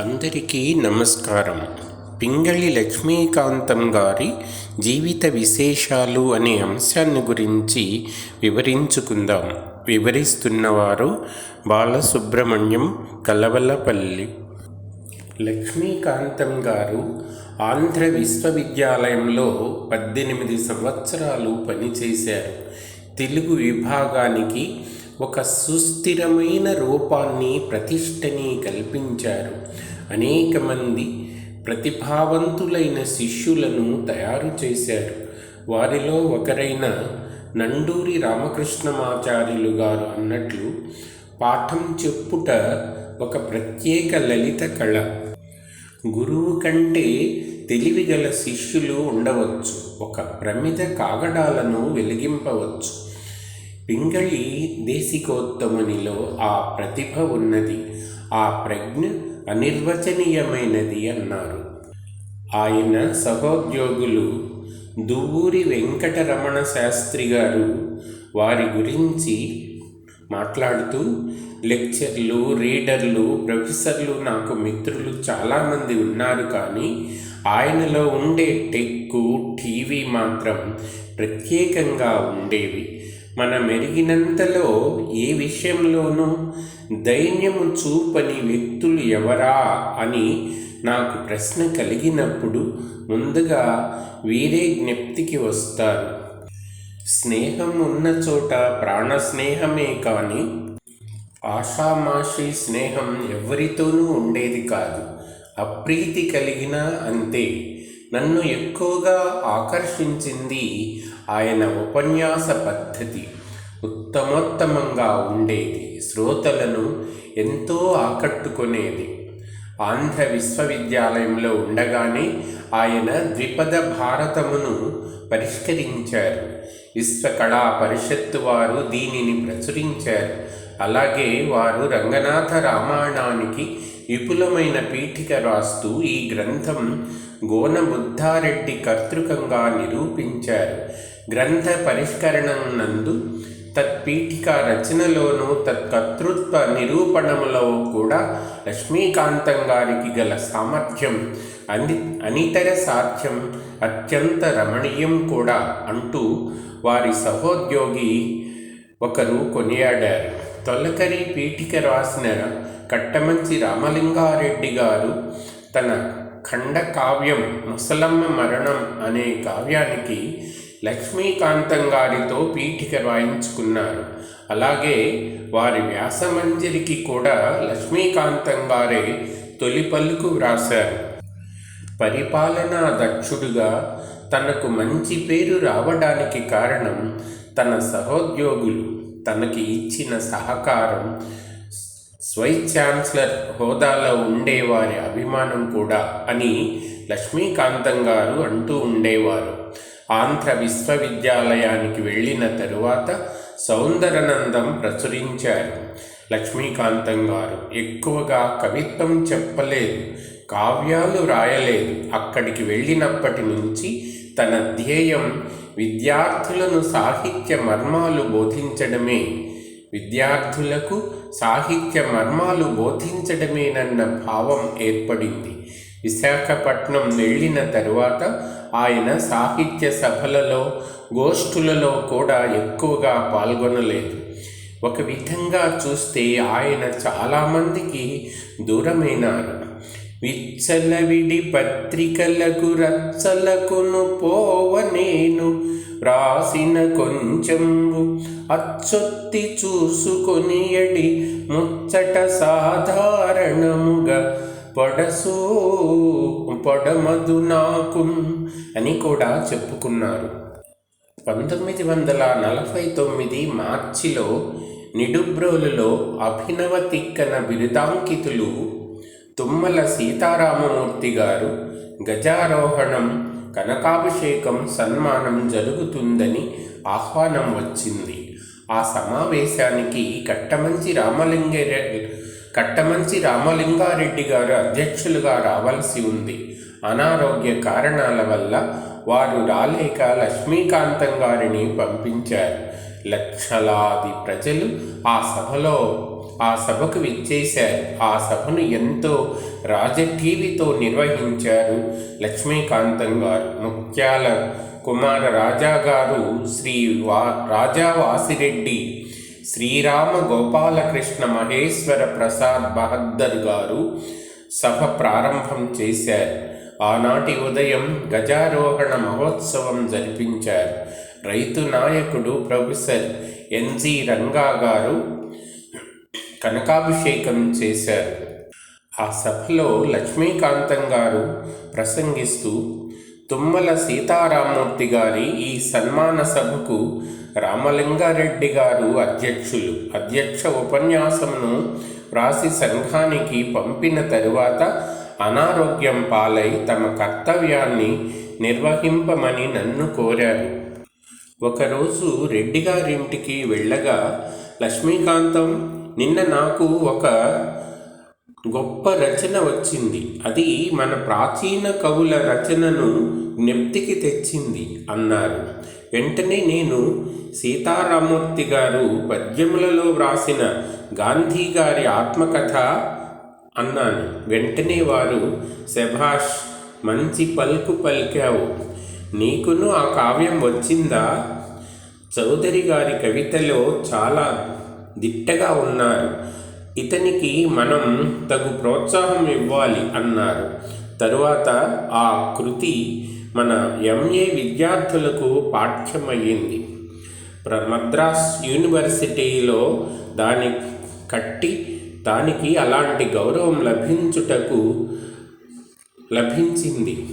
అందరికీ నమస్కారం. పింగళి లక్ష్మీకాంతం గారి జీవిత విశేషాలు అనే అంశాన్ని గురించి వివరించుకుందాం. వివరిస్తున్నవారు బాలసుబ్రహ్మణ్యం కలవలపల్లి. లక్ష్మీకాంతం గారు ఆంధ్ర విశ్వవిద్యాలయంలో పద్దెనిమిది సంవత్సరాలు పనిచేశారు. తెలుగు విభాగానికి ఒక సుస్థిరమైన రూపాన్ని ప్రతిష్టని కల్పించారు. అనేక మంది ప్రతిభావంతులైన శిష్యులను తయారు చేశారు. వారిలో ఒకరైన నండూరి రామకృష్ణమాచార్యులు గారు అన్నట్లు పాఠం చెప్పుట ఒక ప్రత్యేక లలిత కళ. గురువు కంటే తెలివిగల శిష్యులు ఉండవచ్చు. ఒక ప్రమిద కాగడాలను వెలిగింపవచ్చు. పింగళి దేశికోత్తమునిలో ఆ ప్రతిభ ఉన్నది. ఆ ప్రజ్ఞ అనిర్వచనీయమైనది అన్నారు. ఆయన సహోద్యోగులు దువ్వూరి వెంకటరమణ శాస్త్రి గారు వారి గురించి మాట్లాడుతూ లెక్చర్లు రీడర్లు ప్రొఫెసర్లు నాకు మిత్రులు చాలామంది ఉన్నారు కానీ ఆయనలో ఉండే టెక్కు టీవీ మాత్రం ప్రత్యేకంగా ఉండేవి. మన మెరిగినంతలో ఏ విషయంలోనూ దైన్యము చూపని వ్యక్తులు ఎవరా అని నాకు ప్రశ్న కలిగినప్పుడు ముందుగా వీరే జ్ఞప్తికి వస్తారు. స్నేహం ఉన్న చోట ప్రాణ స్నేహమే కానీ ఆషామాషి స్నేహం ఎవరితోనూ ఉండేది కాదు. అప్రీతి కలిగిన అంతే. నన్ను ఎక్కువగా ఆకర్షించింది ఆయన ఉపన్యాస పద్ధతి. ఉత్తమోత్తమంగా ఉండేది. శ్రోతలను ఎంతో ఆకట్టుకునేది. ఆంధ్ర విశ్వవిద్యాలయంలో ఉండగానే ఆయన ద్విపద భారతమును పరిష్కరించారు. విశ్వకళా పరిషత్తు వారు దీనిని ప్రచురించారు. అలాగే వారు రంగనాథ రామాయణానికి విపులమైన పీఠిక రాస్తూ ఈ గ్రంథం గోనబుద్ధారెడ్డి కర్తృకంగా నిరూపించారు. గ్రంథ పరిష్కరణం నందు తత్పీఠిక రచనలోనూ తత్కర్తృత్వ నిరూపణములో కూడా లక్ష్మీకాంతం గారికి గల సామర్థ్యం అని అనితర సాధ్యం అత్యంత రమణీయం కూడా అంటూ వారి సహోద్యోగి ఒకరు కొనియాడారు. తొలకరి పీఠిక రాసిన కట్టమంచి రామలింగారెడ్డి గారు తన ఖండ కావ్యం ముసలమ్మ మరణం అనే కావ్యానికి లక్ష్మీకాంతం గారితో పీఠిక రాయించుకున్నారు. అలాగే వారి వ్యాసమంజరికి కూడా లక్ష్మీకాంతం గారే తొలి పలుకు వ్రాశారు. పరిపాలనా దక్షుడుగా తనకు మంచి పేరు రావడానికి కారణం తన సహోద్యోగులు తనకి ఇచ్చిన సహకారం స్వైస్ ఛాన్సలర్ హోదాలో ఉండేవారి అభిమానం కూడా అని లక్ష్మీకాంతం గారు అంటూ ఉండేవారు. ఆంధ్ర విశ్వవిద్యాలయానికి వెళ్ళిన తరువాత సౌందరనందం ప్రచురించారు. లక్ష్మీకాంతం గారు ఎక్కువగా కవిత్వం చెప్పలేదు కావ్యాలు రాయలేదు. అక్కడికి వెళ్ళినప్పటి నుంచి తన ధ్యేయం విద్యార్థులను సాహిత్య మర్మాలు బోధించడమే. విద్యార్థులకు సాహిత్య మర్మాలు బోధించడమేనన్న భావం ఏర్పడింది. విశాఖపట్నం వెళ్ళిన తరువాత ఆయన సాహిత్య సభలలో గోష్ఠులలో కూడా ఎక్కువగా పాల్గొనలేదు. ఒక విధంగా చూస్తే ఆయన చాలామందికి దూరమైనారు. విచ్చలవిడి పత్రికలకు రచ్చలకును పోవ నేను రాసిన కొంచెంబు అచ్చొత్తి చూసుకొని ఎడి ముచ్చట సాధారణముగా పొడసూ పొడమదు నాకు అని కూడా చెప్పుకున్నారు. పంతొమ్మిది వందల నలభై తొమ్మిది మార్చిలో నిడుబ్రోలులో అభినవ తిక్కన బిరుదాంకితులు తుమ్మల సీతారామమూర్తి గారు గజారోహణం కనకాభిషేకం సన్మానం జరుగుతుందని ఆహ్వానం వచ్చింది. ఆ సమావేశానికి కట్టమంచి రామలింగ కట్టమంచి రామలింగారెడ్డి గారు అధ్యక్షులుగా రావాల్సి ఉంది. అనారోగ్య కారణాల వల్ల వారు రాలేక లక్ష్మీకాంతం గారిని పంపించారు. లక్షలాది ప్రజలు ఆ సభలో ఆ సభకు విచ్చేశారు. ఆ సభను ఎంతో రాజఠీవితో నిర్వహించారు లక్ష్మీకాంతం గారు. ముఖ్యాల కుమార రాజా గారు శ్రీ వా రాజా వాసిరెడ్డి శ్రీరామ గోపాలకృష్ణ మహేశ్వర ప్రసాద్ బహద్దర్ గారు సభ ప్రారంభం చేశారు. ఆనాటి ఉదయం గజారోహణ మహోత్సవం జరిపించారు. రైతు నాయకుడు ప్రొఫెసర్ ఎన్జి రంగా గారు కనకాభిషేకం చేశారు. ఆ సభలో లక్ష్మీకాంతం గారు ప్రసంగిస్తూ తుమ్మల సీతారామూర్తి గారి ఈ సన్మాన సభకు రామలింగారెడ్డి గారు అధ్యక్షులు. అధ్యక్ష ఉపన్యాసమును వ్రాసి సంఘానికి పంపిన తరువాత అనారోగ్యం పాలై తమ కర్తవ్యాన్ని నిర్వహింపమని నన్ను కోరారు. ఒకరోజు రెడ్డి గారింటికి వెళ్ళగా లక్ష్మీకాంతం నిన్న నాకు ఒక గొప్ప రచన వచ్చింది. అది మన ప్రాచీన కవుల రచనను జ్ఞప్తికి తెచ్చింది అన్నారు. వెంటనే నేను సీతారామూర్తి గారు పద్యములలో వ్రాసిన గాంధీ గారి ఆత్మకథ అన్నాను వెంటనే వారు శభాష్ మంచి పలుకు పలికావు. నీకును ఆ కావ్యం వచ్చిందా? చౌదరి గారి కవితలో చాలా దిట్టగా ఉన్నారు. ఇతనికి మనం తగు ప్రోత్సాహం ఇవ్వాలి అన్నారు. తరువాత ఆ కృతి మన ఎంఏ విద్యార్థులకు పాఠ్యమయ్యింది. ప్ర మద్రాస్ యూనివర్సిటీలో దాని కట్టి దానికి అలాంటి గౌరవం లభించుటకు లభించింది.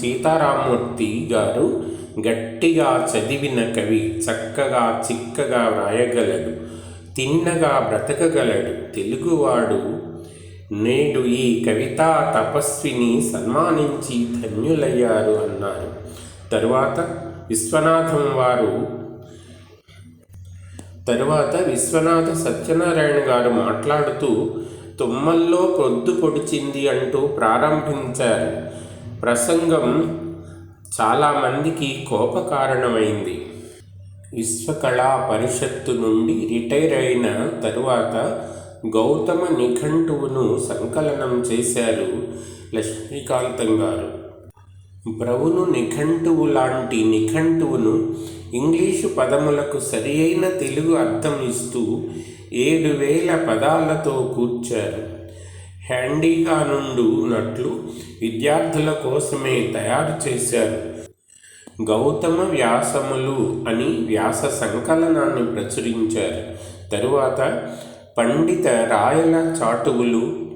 సీతారామూర్తి గారు గట్టిగా చదివిన కవి చక్కగా చిక్కగా వ్రాయగలడు తిన్నగా బ్రతకగలడు. తెలుగువాడు నేడు ఈ కవితా తపస్విని సన్మానించి ధన్యులయ్యారు అన్నారు. తరువాత విశ్వనాథం వారు తరువాత విశ్వనాథ సత్యనారాయణ గారు మాట్లాడుతూ తుమ్మల్లో పొద్దు పొడిచింది అంటూ ప్రారంభించారు. ప్రసంగం చాలామందికి కోపకారణమైంది. విశ్వకళా పరిషత్తు నుండి రిటైర్ అయిన తరువాత గౌతమ నిఘంటువును సంకలనం చేశారు లక్ష్మీకాంతం గారు. బ్రవును నిఘంటువు లాంటి నిఘంటువును ఇంగ్లీషు పదములకు సరియైన తెలుగు అర్థం ఇస్తూ ఏడు వేల పదాలతో కూర్చారు. హ్యాండీగా నుండునట్లు విద్యార్థుల కోసమే తయారు చేశారు. గౌతమ వ్యాసములు అని వ్యాస సంకలనాన్ని ప్రచురించారు. తరువాత పండిత రాయల చాటువులు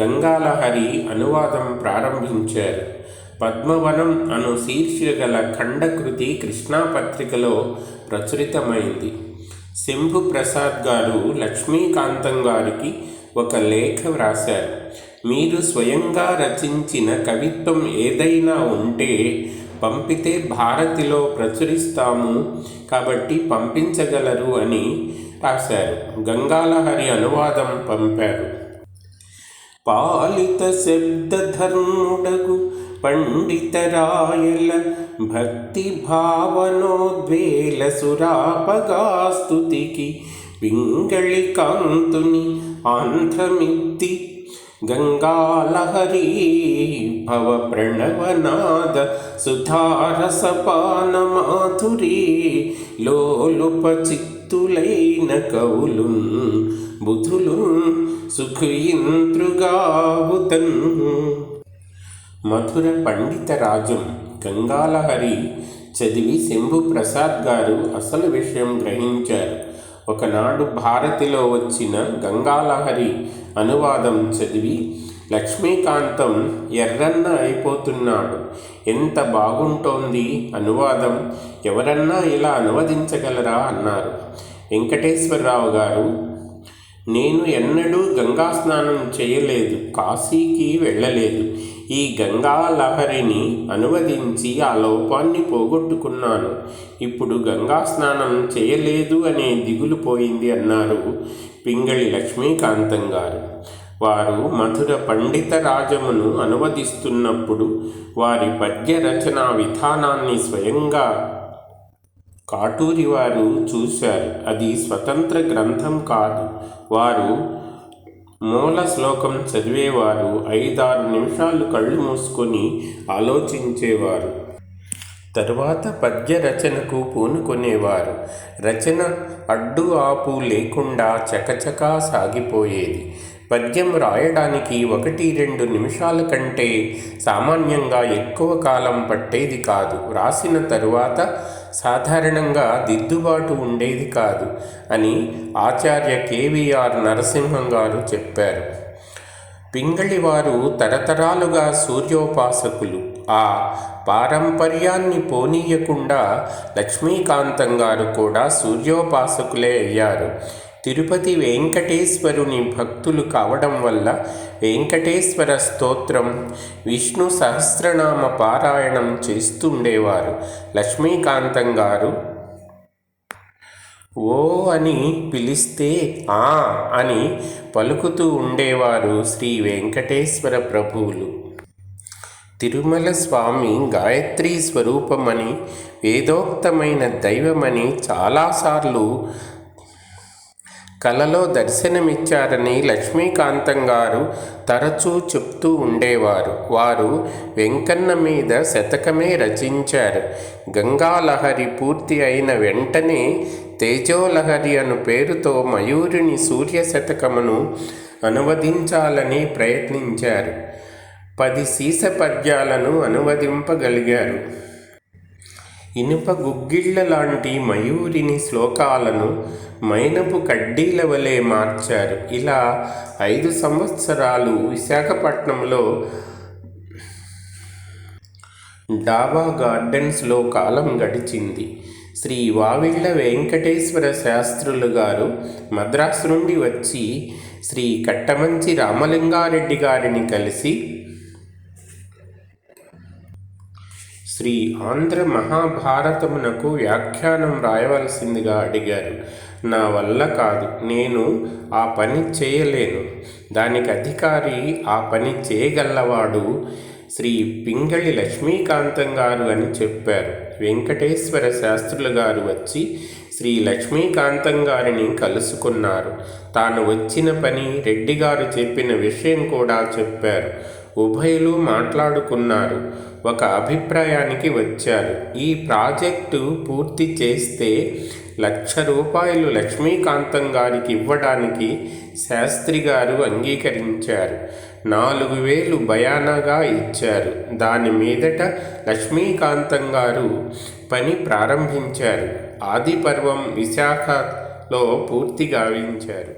గంగాలహరి అనువాదం ప్రారంభించారు. పద్మవనం అను శీర్షిక ఖండకృతి కృష్ణాపత్రికలో ప్రచురితమైంది. శంభు ప్రసాద్ గారు లక్ష్మీకాంతం గారికి ఒక లేఖ వ్రాశారు. మీరు స్వయంగా రచించిన కవిత్వం ఏదైనా ఉంటే పంపితే భారతిలో ప్రచురిస్తాము కాబట్టి పంపించగలరు అని రాశారు. గంగాలహరి అనువాదం పంపారు. పాలిత శబ్దధర్ముడగు పండితరాయల భక్తి భావనోద్వేల సురాపగాస్తుతికి పింగళి కాంతుని ఆంధ్రమిత్తి గంగాలహరీ భవ ప్రణవనాద సుధారసపాన మాధురీ లోలుప చిత్తులైన కవులున్ బుధులున్ సుఖయింతృగావుతన్ మధుర పండిత రాజం గంగాలహరి చదివి శంభు ప్రసాద్ గారు అసలు విషయం గ్రహించారు. ఒకనాడు భారతిలో వచ్చిన గంగాలహరి అనువాదం చదివి లక్ష్మీకాంతం ఎర్రన్న అయిపోతున్నాడు. ఎంత బాగుంటోంది అనువాదం? ఎవరన్నా ఇలా అనువదించగలరా? అన్నారు. వెంకటేశ్వరరావు గారు నేను ఎన్నడూ గంగా స్నానం చేయలేదు కాశీకి వెళ్ళలేదు. ఈ గంగా లహరిని అనువదించి ఆ లోపాన్ని పోగొట్టుకున్నాను. ఇప్పుడు గంగా స్నానం చేయలేదు అనే దిగులు పోయింది అన్నారు పింగళి లక్ష్మీకాంతం గారు. వారు మధుర పండిత రాజమును అనువదిస్తున్నప్పుడు వారి పద్య రచనా విధానాన్ని స్వయంగా కాటూరి వారు చూశారు. అది స్వతంత్ర గ్రంథం కాదు. వారు మూల శ్లోకం చదివేవారు ఐదారు నిమిషాలు కళ్ళు మూసుకొని ఆలోచించేవారు. తరువాత పద్య రచనకు పూనుకొనేవారు. రచన అడ్డు ఆపు లేకుండా చకచకా సాగిపోయేది. పద్యం రాయడానికి ఒకటి రెండు నిమిషాల కంటే సామాన్యంగా ఎక్కువ కాలం పట్టేది కాదు. రాసిన తరువాత సాధారణంగా దిద్దుబాటు ఉండేది కాదు అని ఆచార్య కేవీఆర్ నరసింహం గారు చెప్పారు. పింగళివారు తరతరాలుగా సూర్యోపాసకులు. ఆ పారంపర్యాన్ని పోనీయకుండా లక్ష్మీకాంతం గారు కూడా సూర్యోపాసకులే అయ్యారు. తిరుపతి వెంకటేశ్వరుని భక్తులు కావడం వల్ల వెంకటేశ్వర స్తోత్రం విష్ణు సహస్రనామ పారాయణం చేస్తుండేవారు. లక్ష్మీకాంతం గారు ఓ అని పిలిస్తే ఆ అని పలుకుతూ ఉండేవారు శ్రీ వెంకటేశ్వర ప్రభువులు. తిరుమల స్వామి గాయత్రీ స్వరూపమని వేదోక్తమైన దైవమని చాలాసార్లు కలలో దర్శనమిచ్చారని లక్ష్మీకాంతం గారు తరచూ చెప్తూ ఉండేవారు. వారు వెంకన్న మీద శతకమే రచించారు. గంగాలహరి పూర్తి అయిన వెంటనే తేజోలహరి అను పేరుతో మయూరిని సూర్య శతకమును అనువదించాలని ప్రయత్నించారు. పది సీస పద్యాలను అనువదింపగలిగారు. ఇనుప గుగ్గిళ్ళ లాంటి మయూరిని శ్లోకాలను మైనపు కడ్డీల వలె మార్చారు. ఇలా ఐదు సంవత్సరాలు విశాఖపట్నంలో డాబా గార్డెన్స్లో కాలం గడిచింది. శ్రీ వావిళ్ళ వెంకటేశ్వర శాస్త్రులు గారు మద్రాసు నుండి వచ్చి శ్రీ కట్టమంచి రామలింగారెడ్డి గారిని కలిసి శ్రీ ఆంధ్ర మహాభారతమునకు వ్యాఖ్యానం రాయవలసిందిగా అడిగారు. నా వల్ల కాదు. నేను ఆ పని చేయలేను. దానికి అధికారి ఆ పని చేయగలవాడు శ్రీ పింగళి లక్ష్మీకాంతం గారు అని చెప్పారు. వెంకటేశ్వర శాస్త్రులు గారు వచ్చి శ్రీ లక్ష్మీకాంతం గారిని కలుసుకున్నారు. తాను వచ్చిన పని రెడ్డి గారు చెప్పిన విషయం కూడా చెప్పారు. ఉభయులు మాట్లాడుకున్నారు. ఒక అభిప్రాయానికి వచ్చారు. ఈ ప్రాజెక్టు పూర్తి చేస్తే లక్ష రూపాయలు లక్ష్మీకాంతం గారికి ఇవ్వడానికి శాస్త్రి గారు అంగీకరించారు. నాలుగు వేలు భయానగా ఇచ్చారు. దాని మీదట లక్ష్మీకాంతం గారు పని ప్రారంభించారు. ఆదిపర్వం విశాఖలో పూర్తి గావించారు.